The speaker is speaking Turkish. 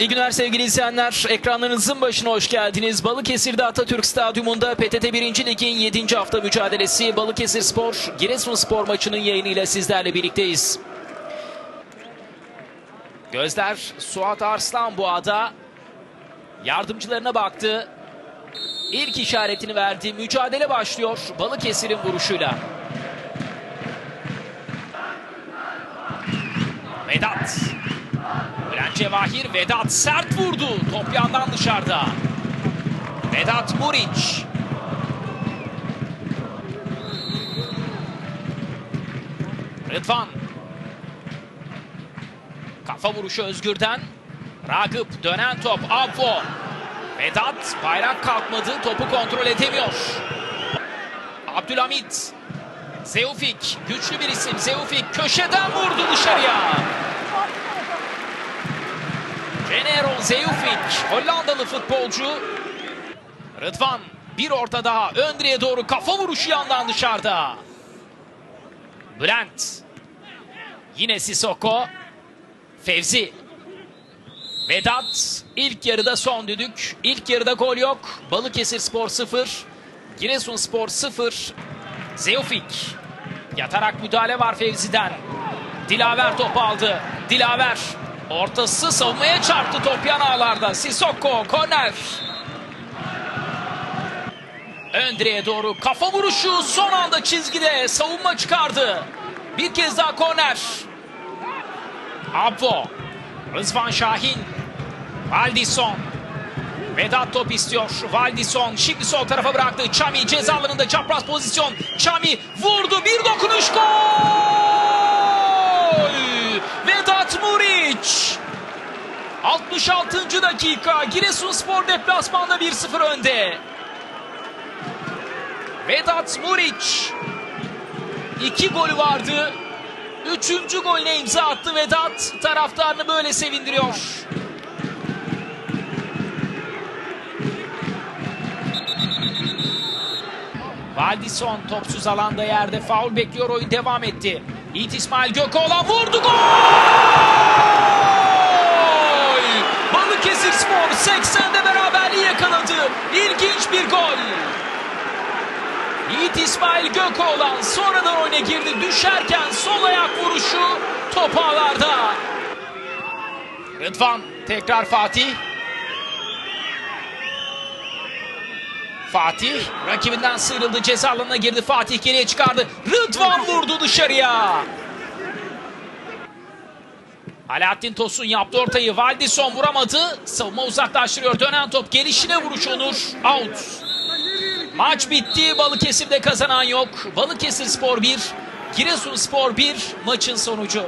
İyi günler sevgili izleyenler. Ekranlarınızın başına hoş geldiniz. Balıkesir'de Atatürk Stadyumunda PTT 1. Lig'in 7. hafta mücadelesi Balıkesir Spor, Giresunspor maçının yayınıyla sizlerle birlikteyiz. Gözler Suat Arslan bu ada. Yardımcılarına baktı. İlk işaretini verdi. Mücadele başlıyor Balıkesir'in vuruşuyla. Vedat. Bülent Cevahir Vedat sert vurdu. Top yandan dışarıda. Vedat Muriç. Rıdvan. Kafa vuruşu Özgür'den. Ragıp dönen top Afo. Vedat bayrak kalkmadı. Topu kontrol edemiyor. Abdülhamit. Zeufik güçlü bir isim. Zeufik köşeden vurdu dışarıya. Reneron Zeufik Hollandalı futbolcu. Rıdvan bir orta daha ön doğru kafa vuruşu yandan dışarıda. Bülent. Yine Sissoko. Fevzi. Vedat ilk yarıda son düdük. İlk yarıda gol yok. Balıkesir Spor 0. Giresunspor 0. Zeufik. Yatarak müdahale var Fevzi'den. Dilaver topu aldı. Dilaver ortası savunmaya çarptı top yan ağlarda. Sissoko korner. Ön doğru kafa vuruşu son anda çizgide savunma çıkardı. Bir kez daha korner. Abbo. Rızvan Şahin. Valdison. Vedat top istiyor. Valdison şimdi sol tarafa bıraktı. Çami ceza alanında çapraz pozisyon. Çami vurdu bir dokunuş gol! Vedat Muriç. 66. dakika Giresunspor deplasmanda 1-0 önde. Vedat Muriç. İki golü vardı. Üçüncü golüne imza attı Vedat. Taraftarını böyle sevindiriyor. Valdison topsuz alanda yerde faul bekliyor oyun devam etti. Yiğit İsmail Gökoğlan vurdu gol! 80'de beraberliği yakaladı. İlginç bir gol. Yiğit İsmail Gökoğlan sonradan oyuna girdi. Düşerken sol ayak vuruşu top ağlarda. Rıdvan tekrar Fatih. Fatih rakibinden sıyrıldı. Ceza alanına girdi. Fatih geriye çıkardı. Rıdvan vurdu dışarıya. Alaaddin Tosun yaptı ortayı. Valdison vuramadı. Savunma uzaklaştırıyor. Dönen top gelişine vuruş Onur. Out. Maç bitti. Balıkesir'de kazanan yok. Balıkesir Spor 1, Giresun Spor 1 maçın sonucu.